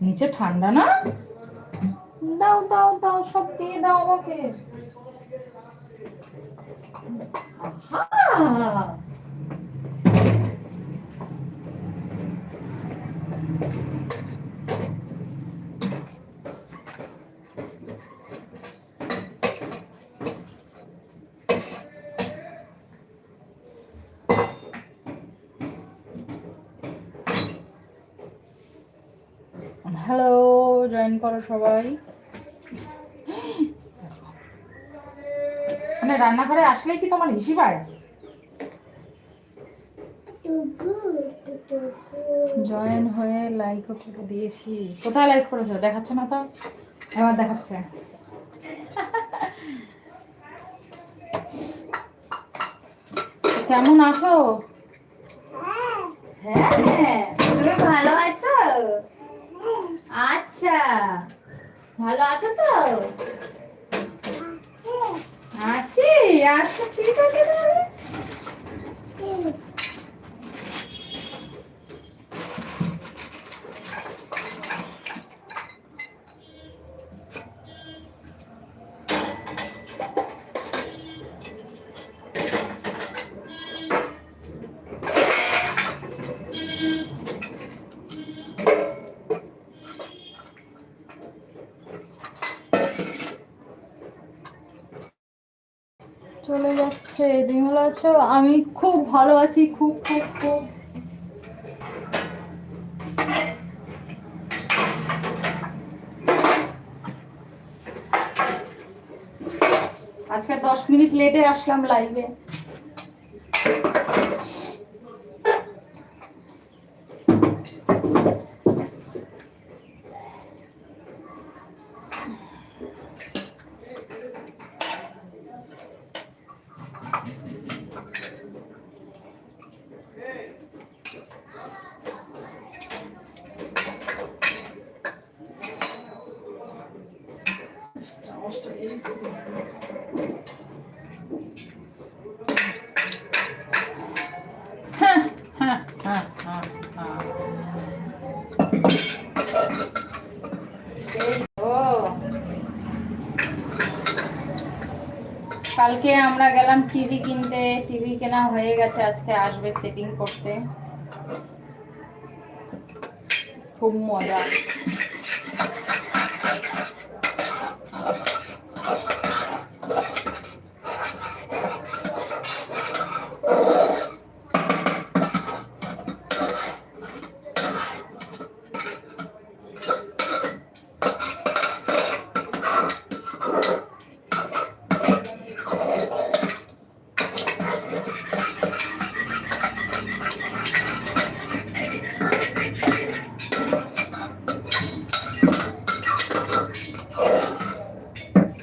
নিচে ঠান্ডা না দাও দাও দাও সব দিয়ে দাও আমাকে! হ্যালো জয়েন করো সবাই। মানে রান্নাঘরে আসলেই কি তোমার হিসি পায় জয়েন হয়ে লাইকও করে দিয়েছি। কোথায় লাইক করেছ? দেখাচ্ছে না তো? এবার দেখাচ্ছে। কেমন আছো? হ্যাঁ তুমি ভালো আছো? আচ্ছা ভালো আছো তো? আছি আচ্ছা ঠিক আছে তাহলে চলে যাচ্ছে তুমি ভালো আছো আমি খুব ভালো আছি খুব খুব খুব। আজকে দশ মিনিট লেটে আসলাম লাইভে হ্যাঁ হ্যাঁ হ্যাঁ হ্যাঁ হ্যাঁ সেই তো কালকে আমরা গেলাম টিভি কিনতে, টিভি কেনা হয়ে গেছে, আজকে আসবে সেটিং করতে। খুব মজা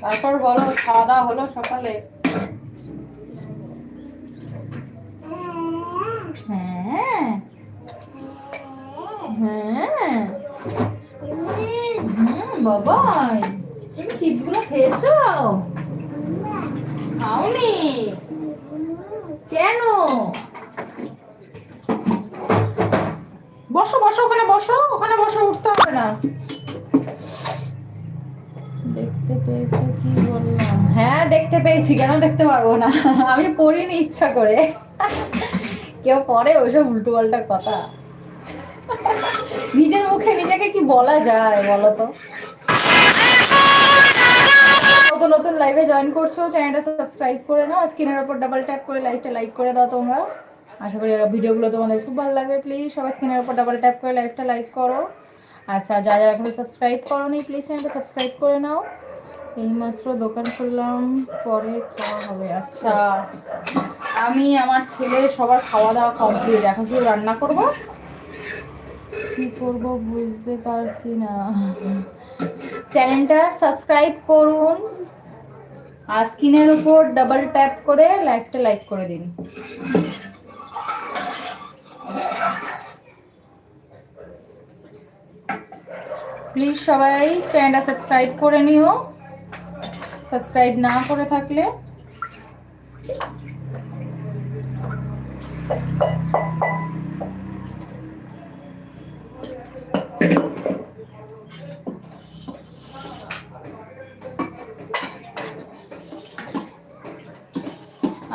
তারপর বলো খাওয়া দাওয়া হলো সকালে? হ্যাঁ। হ্যাঁ। খাওনি? কেন? বসো বসো, ওখানে বসো ওখানে বসো উঠতে হবে না। দেখতে পেয়েছ হ্যাঁ দেখতে পেয়েছি, কেন দেখতে পারব না? আমি পড়িনি ইচ্ছা করে। কেউ পড়ে ওইসব উল্টো পাল্টা কথা। নিজের মুখে নিজেকে কি বলা যায় বলো তো? নতুন নতুন লাইভে জয়েন করছ চ্যানেলটা সাবস্ক্রাইব করে নাও, স্ক্রিনের ওপর ডাবল ট্যাপ করে লাইভটা লাইক করে দাও তোমরা। আশা করি ভিডিওগুলো তোমাদের খুব ভালো লাগবে প্লিজ সবাই স্ক্রিনের ওপর ডাবল ট্যাপ করে লাইভটা লাইক করো। আচ্ছা যা যারা এখনও সাবস্ক্রাইব করো নি প্লিজ চ্যানেলটা সাবস্ক্রাইব করে নাও। এইমাত্র দোকান খুললাম, পরে খাওয়া হবে। আচ্ছা আমি আমার ছেলে সবার খাওয়া দাওয়া কমপ্লিট এখন শুধু রান্না করব? কি করব বুঝতে পারছি না। চ্যানেলটা সাবস্ক্রাইব করুন, আর স্ক্রিনের উপর ডাবল ট্যাপ করে লাইকটা লাইক করে দিন। প্লিজ সবাই চ্যানেলটা সাবস্ক্রাইব করে নিও। সাবস্ক্রাইব না করে থাকলে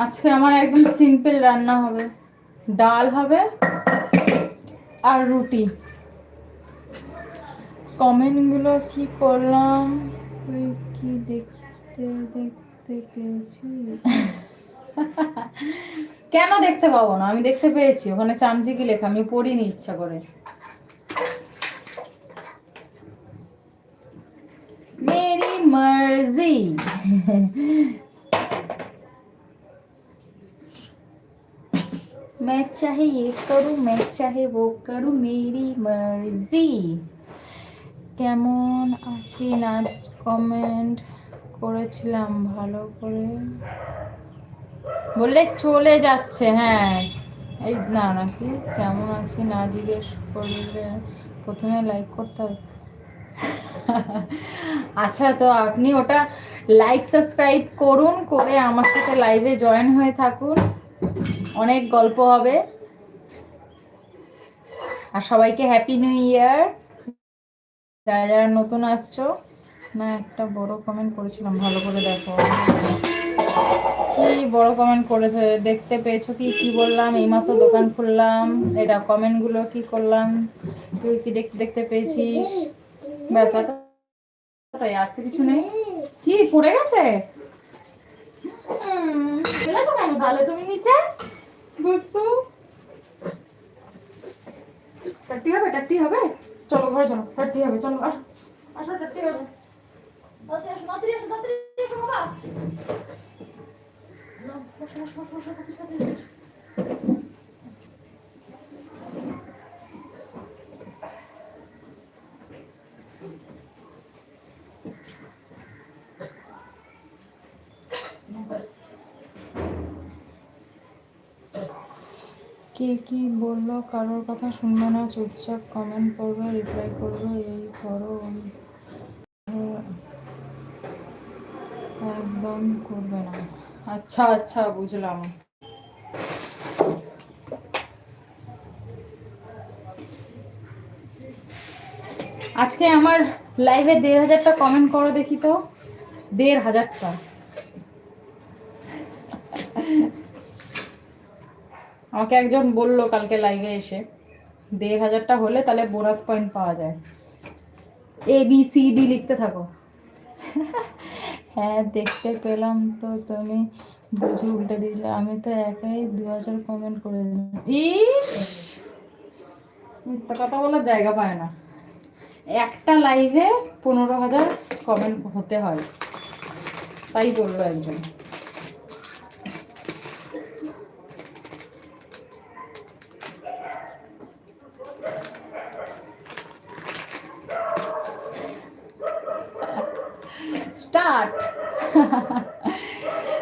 আজকে আমার একদম সিম্পল রান্না হবে। ডাল হবে আর রুটি। কমেন্টগুলো কি করলাম? তুই কি দেখ দেখতে দেখতে পেয়েছি কেন দেখতে পাবো না আমি দেখতে পেয়েছি ওখানে চামচিকি লেখা আমি পড়িনি ইচ্ছা করে মেরি মর্জি मैं चाहे ये करूँ मैं चाहे वो करूँ मेरी मर्जी কেমন আছি নাচ কমেন্ট করেছিলাম, ভালো করে। বললে চলে যাচ্ছে হ্যাঁ। এই না, নাকি? কেমন আছি? না জিজ্ঞেস করলে প্রথমে লাইক করতে হবে। আচ্ছা তো আপনি ওটা লাইক সাবস্ক্রাইব করুন, করে আমার সাথে লাইভে জয়েন হয়ে থাকুন। অনেক গল্প হবে। আর সবাইকে হ্যাপি নিউ ইয়ার যারা যারা নতুন আসছো না একটা বড় কমেন্ট করেছিলাম ভালো করে দেখো। কি বড় কমেন্ট করেছে দেখতে পেয়েছ কি? কি বললাম? এইমাত্র দোকান খুললাম এটা কমেন্টগুলো কি করলাম? তুই কি দেখতে দেখতে পেয়েছিস? ব্যাস এতটাই আর তো কিছু নেই। কি পড়ে গেছে? ফেলেছো কেন? তাহলে তুমি নিচে? বুঝতো। টাট্টি হবে টাট্টি হবে। চলো ঘরে চলো টাট্টি হবে চলো আসো টাট্টি হবে তাড়াতাড়ি আসো, তাড়াতাড়ি আসো, তাড়াতাড়ি আসো বাবা। নাও, বসো, বসো, বসো, বসো, বসো, তাড়াতাড়ি বসো। কে কি বলল, কারোর কথা শুনব না, চুপচাপ কমেন্ট করবে রিপ্লাই করবে, এই করো। একদম করবে না। আচ্ছা আচ্ছা বুঝলাম। আজকে আমার লাইভে দেড় হাজারটা কমেন্ট করো দেখি তো। দেড় হাজারটা। আমাকে একজন বলল কালকে লাইভে এসে, দেড় হাজারটা হলে তাহলে বোনাস পয়েন্ট পাওয়া যায়। এ বি সি ডি লিখতে থাকো। হ্যাঁ দেখতে পেলাম তো তুমি। বুঝে উল্টে দিয়েছ। আমি তো একাই দু হাজার কমেন্ট করে দিলাম। ইস! মিথ্যা কথা বলার জায়গা পায় না। একটা লাইভে পনেরো হাজার কমেন্ট হতে হয়। তাই বলল একজন।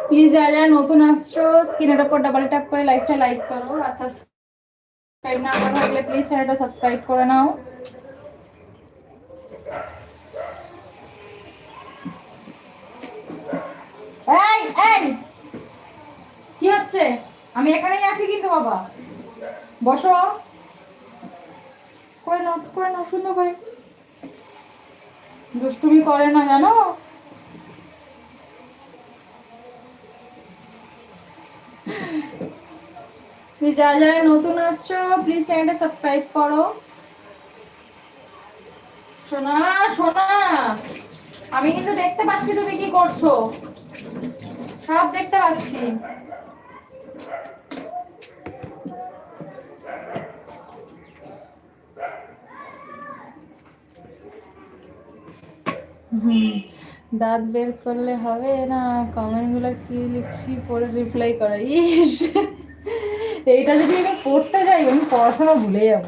প্লিজ যারা যারা নতুন আসছো স্ক্রিনের ওপর ডাবল ট্যাপ করে লাইকটা লাইক করো আর সাবস্ক্রাইব না করা থাকলে প্লিজ চ্যানেলটা সাবস্ক্রাইব করে নাও। এই এই! কি হচ্ছে? আমি এখানেই আছি কিন্তু বাবা। বসো। করে নাও করে নাও, সুন্দর করে। দুষ্টুমি করে না, জানো? যারা যারা নতুন আসছো প্লিজ চ্যানেলটা সাবস্ক্রাইব করো। সোনা সোনা, আমি কিন্তু দেখতে পাচ্ছি তুমি কি করছ। সব দেখতে পাচ্ছি। হুম। দাঁত বের করলে হবে না? কমেন্টগুলো কি লিখছি? পরে রিপ্লাই করা। ইস! এইটা যদি আমি পড়তে যাই, আমি পড়াশোনা ভুলে যাব।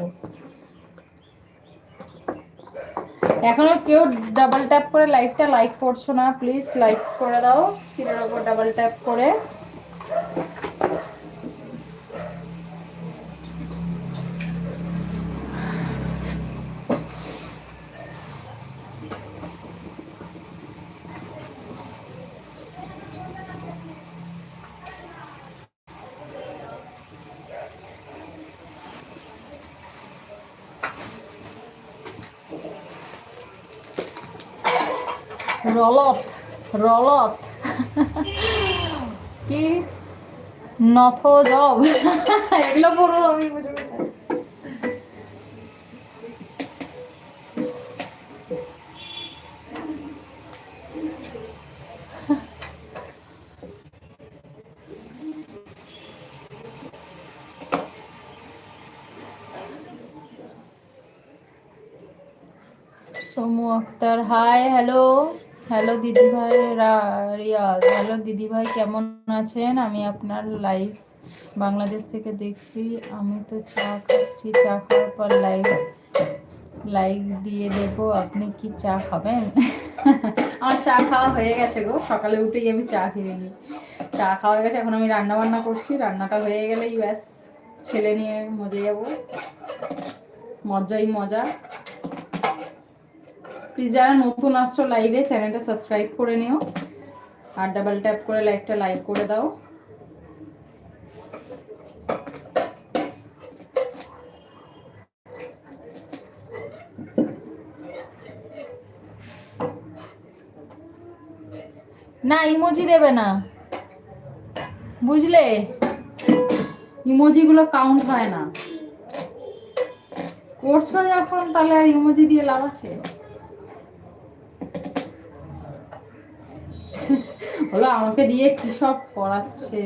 এখনও কেউ ডাবল ট্যাপ করে লাইকটা লাইক করছ না প্লিজ লাইক করে দাও। স্ক্রিনের ওপর ডাবল ট্যাপ করে। রলত রলত। কি? নথ জব এগুলো আমি আক্তার হাই হ্যালো হ্যালো দিদি ভাই রিয়াজ হ্যালো দিদি ভাই, কেমন আছেন? আমি আপনার লাইভ বাংলাদেশ থেকে দেখছি। আমি তো চা খাচ্ছি, চা খাওয়ার পর লাইভ লাইক দিয়ে দেব। আপনি কি চা খাবেন? আমার চা খাওয়া হয়ে গেছে গো। সকালে উঠেই আমি চা খেয়ে নিই। চা খাওয়া হয়ে গেছে, এখন আমি রান্না বান্না করছি। রান্নাটা হয়ে গেলেই ব্যাস, ছেলে নিয়ে মজে যাব। মজাই মজা। প্লিজ যারা নতুন আসছো লাইভে চ্যানেলটা সাবস্ক্রাইব করে নিও। আর ডাবল ট্যাপ করে লাইকটা লাইক করে দাও। না ইমোজি দেবে না। বুঝলে? ইমোজিগুলো কাউন্ট হয় না। করছ যখন, তাহলে আর ইমোজি দিয়ে লাভ আছে? হলো আমাকে দিয়ে কি সব করাচ্ছে?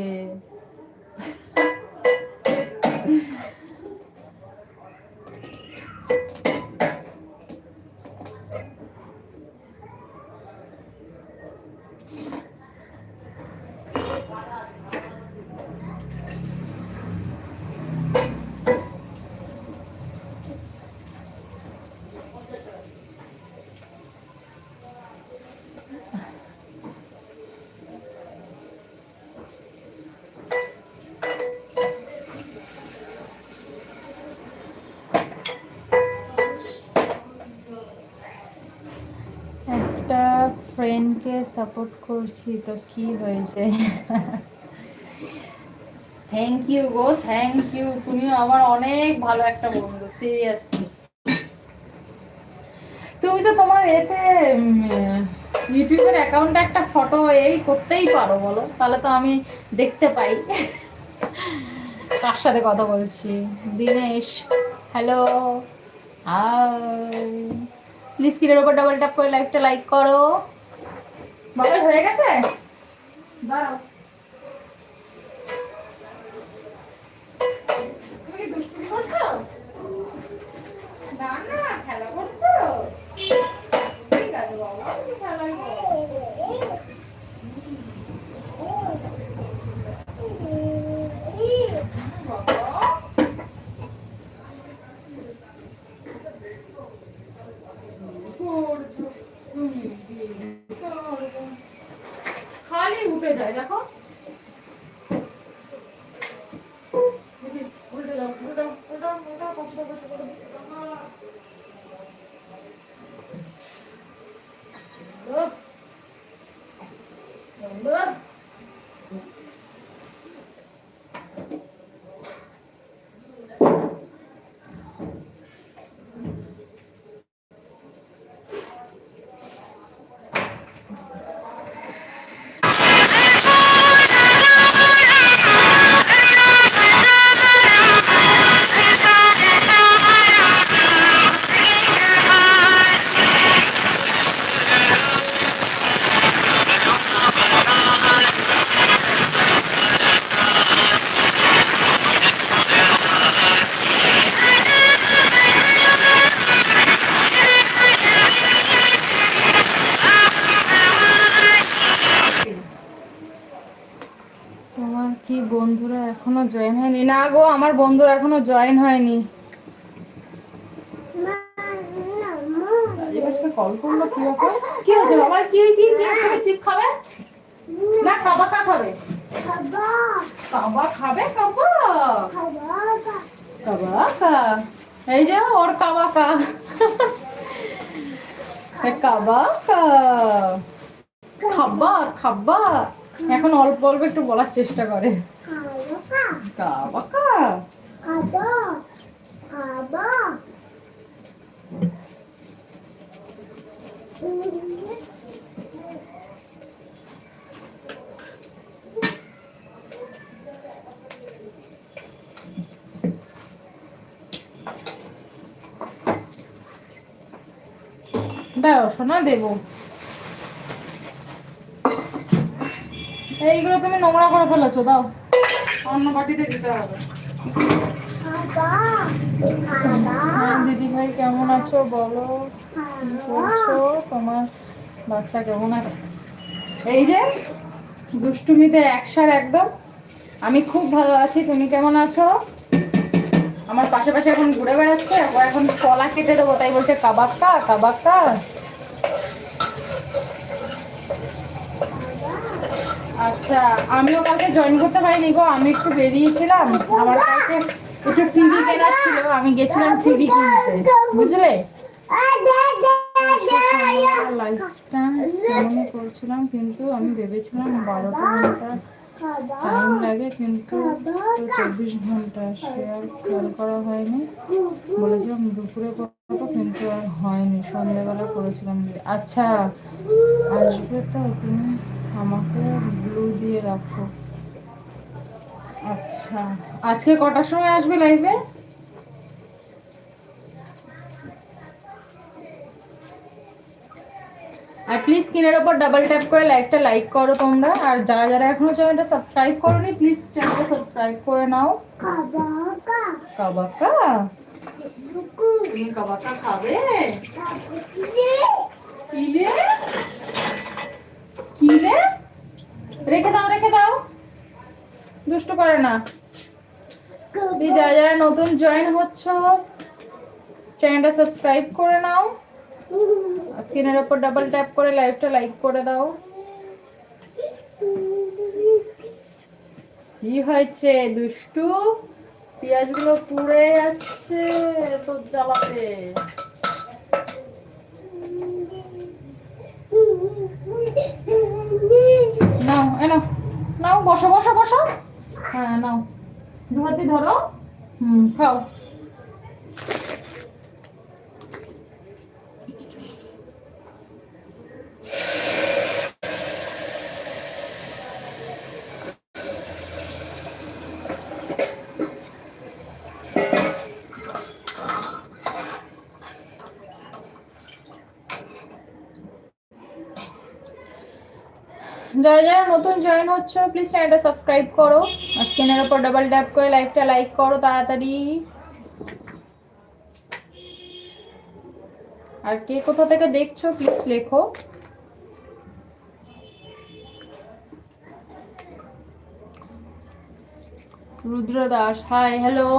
ফ্রেন্ডকে সাপোর্ট করছি, তো কি হয়েছে? থ্যাংক ইউ গো থ্যাংক ইউ তুমি আমার অনেক ভালো একটা বন্ধু সিরিয়াসলি তুমি তো তোমার এতে ইউটিউবের অ্যাকাউন্টে একটা ফটো এই করতেই পারো, বলো। তাহলে তো আমি দেখতে পাই। কার সাথে কথা বলছি? দিনেশ। হ্যালো প্লিজ স্ক্রিনের উপর ডাবল ট্যাপ করে লাইকটা লাইক করো। বাবা হয়ে গেছে? দাঁড়াও। উঠে যায় দেখো। না গো আমার বন্ধুর এখনও জয়েন হয়নি। কল করল কি ব্যাপার? কি হয়েছে বাবা? কি কি কি তুমি চিপ খাবে? না কাবা কা খাবে? কাবা খাবে? কাবা কাবা কা। এই যে ওর কাবা কা। কাবা কা। খাবা খাবা এখন অল্প অল্প একটু বলার চেষ্টা করে। দাঁড়াও সোনা দেবো এইগুলো তুমি নোংরা করে ফেলেছো দাও। অন্য বাটিতে দিতে হবে। হ্যাঁ দিদি ভাই কেমন আছো? বলো কি করছ? তোমার বাচ্চা কেমন আছে? এই যে দুষ্টুমিতে একসার একদম। আমি খুব ভালো আছি তুমি কেমন আছো? আমার পাশে পাশে এখন ঘুরে বেড়াচ্ছে ও এখন কলা কেটে দেবো তাই বলছে কাবাক্কা কাবাক্কা। আচ্ছা আমিও কালকে জয়েন করতে পারিনি গো, আমি একটু বেরিয়েছিলাম আমার কালকে একটু টিভি কেনার ছিল, আমি গেছিলাম টিভি কিনতে, বুঝলে? লাইফটা কেমনই করছিলাম কিন্তু আমি ভেবেছিলাম বারোটা ঘণ্টা টাইম লাগে কিন্তু চব্বিশ ঘণ্টা সে আর খেয়াল করা হয়নি। বলেছিলাম দুপুরে করব কিন্তু আর হয়নি, সন্ধ্যেবেলা করেছিলাম। আচ্ছা আসবে তো তুমি? আমাকে ব্লু দিয়ে রাখো। আচ্ছা। আজকে কটার সময় আসবে লাইভে আর প্লিজ স্ক্রিনের ওপর ডাবল ট্যাপ করে লাইকটা লাইক করো তোমরা। আর যারা যারা এখনও চ্যানেলটা সাবস্ক্রাইব করোনি প্লিজ চ্যানেলটা সাবস্ক্রাইব করে নাও। কাবাকা। তুমি কাবাকা খাবে? কি রে রেখে দাও রেখে দাও। দুষ্ট করে না। যারা যারা নতুন জয়েন হচ্ছ চ্যানেলটা সাবস্ক্রাইব করে নাও। স্ক্রিনের ওপর ডাবল ট্যাপ করে লাইভটা লাইক করে দাও। কি হয়েছে, দুষ্টু? পেঁয়াজগুলো পুড়ে যাচ্ছে, তোর জ্বালাতে। নাও এ নাও। নাও বসো বসো বসো। হ্যাঁ নাও। দু হাতে ধরো। হুম খাও। যারা যারা নতুন জয়েন হচ্ছ প্লিজ চ্যানেলটা সাবস্ক্রাইব করো। স্ক্রিনের ওপর ডাবল ট্যাপ করে লাইভটা লাইক করো তাড়াতাড়ি। আর কে কোথা থেকে দেখছ প্লিজ লেখো। Rudra Das hi hello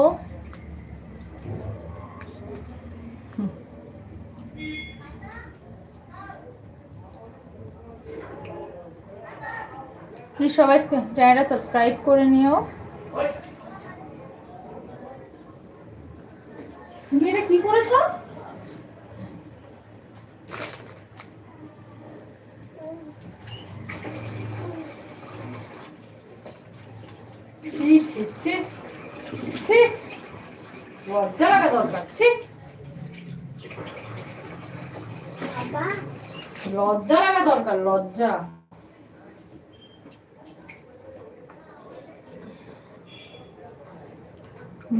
please সবাই চ্যানেলটা সাবস্ক্রাইব করে নিও। তুমি এটা কি করেছ? লজ্জা লাগা দরকার ছি। লজ্জা লাগা দরকার লজ্জা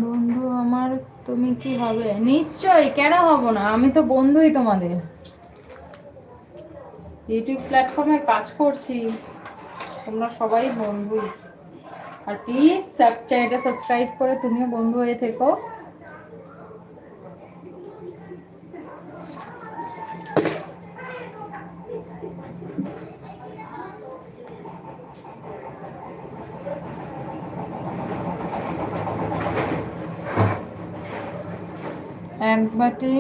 বন্ধু আমার তুমি কি হবে? নিশ্চয়ই, কেন হব না? আমি তো বন্ধুই তোমাদের। ইউটিউব প্ল্যাটফর্মে কাজ করছি। তোমরা সবাই বন্ধুই। আর প্লিজ চ্যানেলটা সাবস্ক্রাইব করে তুমিও বন্ধু হয়ে থেকো। এক বাটি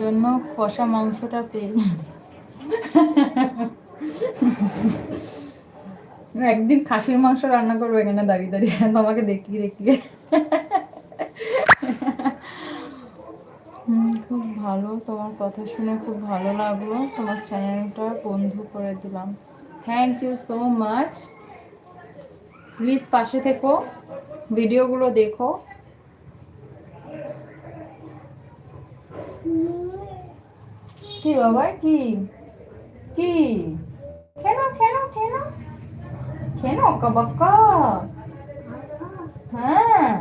জন্য কষা মাংসটা পেয়ে একদিন খাসির মাংস রান্না করব, এখানে দাঁড়িয়ে দাঁড়িয়ে তোমাকে দেখিয়ে দেখিয়ে খুব ভালো, তোমার কথা শুনে খুব ভালো লাগল। তোমার চ্যানেলটা বন্ধু করে দিলাম। Thank you so much please পাশে থেকো, ভিডিওগুলো দেখো। কি বাবা, কি? কি? কেন কেন কেন কাবাক্কা। হ্যাঁ।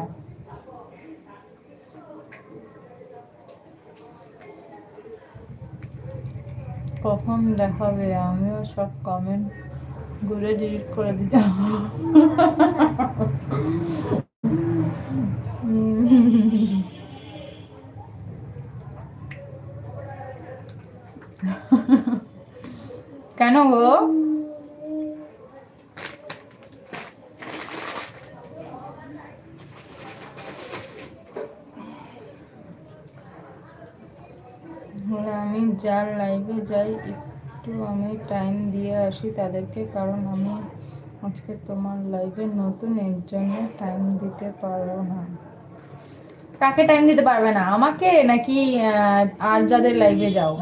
কখন দেখাবে? আমিও সব কমেন্টগুলো ডিলিট করে দিতাম গো? আমি যার লাইভে যাই, একটু আমি টাইম দিয়ে আসি তাদেরকে, কারণ আমি আজকে তোমার লাইভে নতুন এর জন্য টাইম দিতে পারব না। কাকে টাইম দিতে পারবে না? আমাকে নাকি আর যাদের লাইভে যাও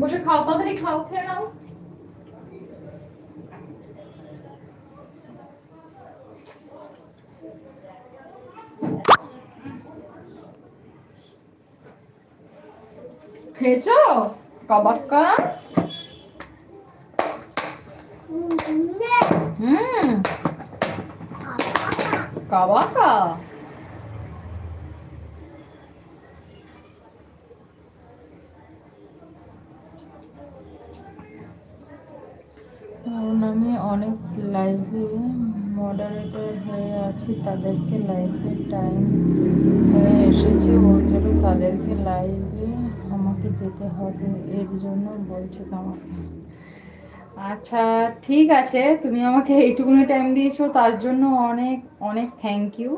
বসে খাও তাড়াতাড়ি খাও খেয়ে নাও খেয়েছো? কাবাক্কা হুম। কাবাকা কারণ আমি অনেক লাইভে মডারেটর হয়ে আছি, তাদেরকে লাইভে টাইম হয়ে এসেছে। ওর জন্য তাদেরকে লাইভে আমাকে যেতে হবে, এর জন্য বলছে তোমাকে। আচ্ছা ঠিক আছে, তুমি আমাকে এইটুকুনি টাইম দিয়েছ, তার জন্য অনেক অনেক থ্যাংক ইউ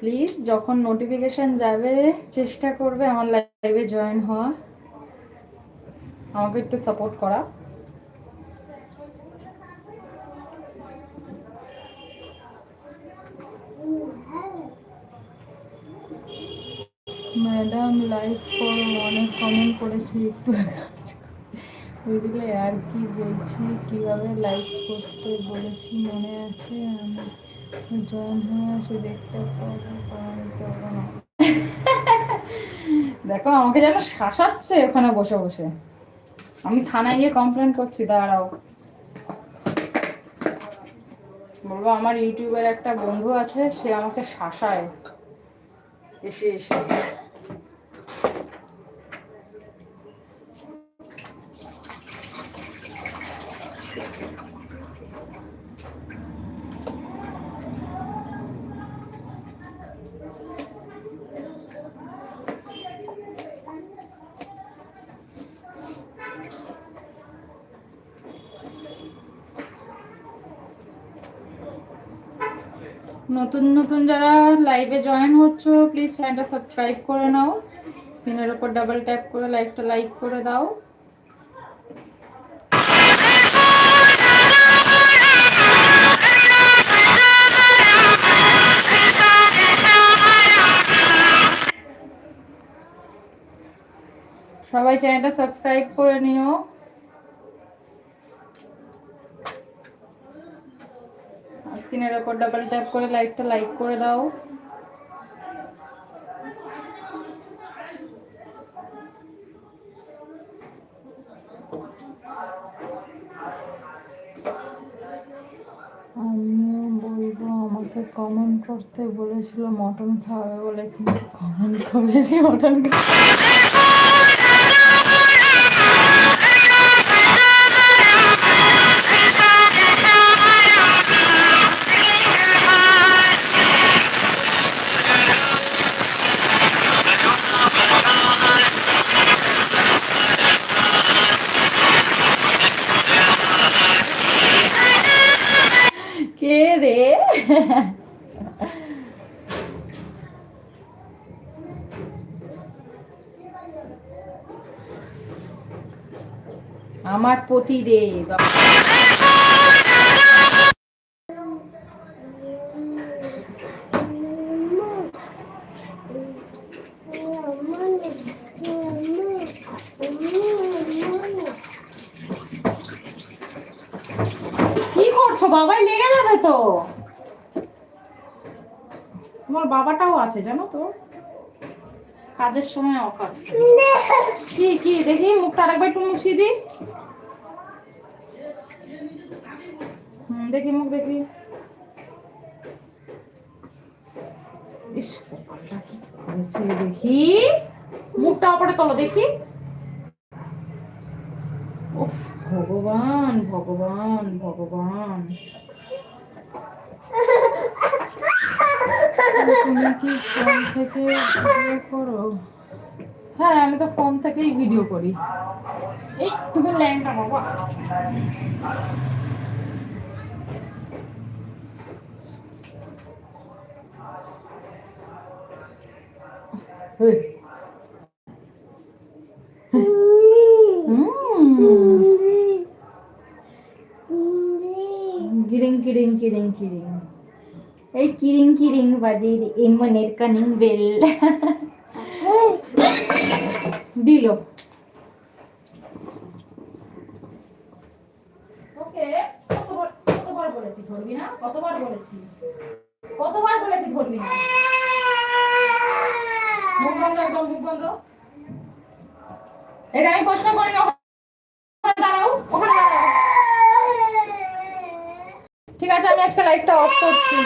প্লিজ যখন নোটিফিকেশান যাবে, চেষ্টা করবে আমার লাইভে জয়েন হওয়া আমাকে একটু সাপোর্ট করা। ম্যাডাম লাইভ করো অনেক কমেন্ট করেছি, একটু বুঝলে আর কি বলছি, কীভাবে লাইভ করতে বলেছি মনে আছে? আমি জয়েন হয়ে আসি দেখতে পাবো। দেখো, আমাকে যেন শাসাচ্ছে ওখানে বসে বসে। আমি থানায় গিয়ে কমপ্লেন করছি, দাঁড়াও। বলব, আমার ইউটিউবের একটা বন্ধু আছে, সে আমাকে শাসায়। এসে এসে। নতুন নতুন যারা লাইভে জয়েন হচ্ছ প্লিজ চ্যানেলটা সাবস্ক্রাইব করে নাও। স্ক্রিনের উপর ডাবল ট্যাপ করে লাইকটা লাইক করে দাও। সবাই চ্যানেলটা সাবস্ক্রাইব করে নিও। স্ক্রিনের ওপর ডাবল ট্যাপ করে লাইকটা লাইক করে দাও আমিও বলব আমাকে কমেন্ট করতে বলেছিল মটন খাওয়াবে বলে কিন্তু কমেন্ট করেছি মটন কে আমার পতি রে। কি করছ বাবাই লেগে যাবে তো। তোমার বাবাটাও আছে, জানো তো? কাজের সময় অকাজ। কি কি? দেখি, মুখটা আরেকবার একটু মুছিয়ে দি দেখি, মুখ দেখি। দেখি। মুখটা ওপরে তোলো, দেখি। উফ, ভগবান ভগবান ভগবান। তুমি কি ফোন থেকে হ্যাঁ আমি তো ফোন থেকেই ভিডিও করি। এই, তুমি ল্যাংটা বাবা। কিরিং কিরিং কিরিং। কিরিং এই কিরিং কিরিং বাজির এমনের কানিং বেল। দিল। কতবার বলেছি? কতবার বলেছি ধরবি না? মুখ বন্ধ, একদম বন্ধ। এটা আমি প্রশ্ন করি না দাঁড়াও দাঁড়াও। ঠিক আছে, আমি আজকে লাইফটা অফ করছি।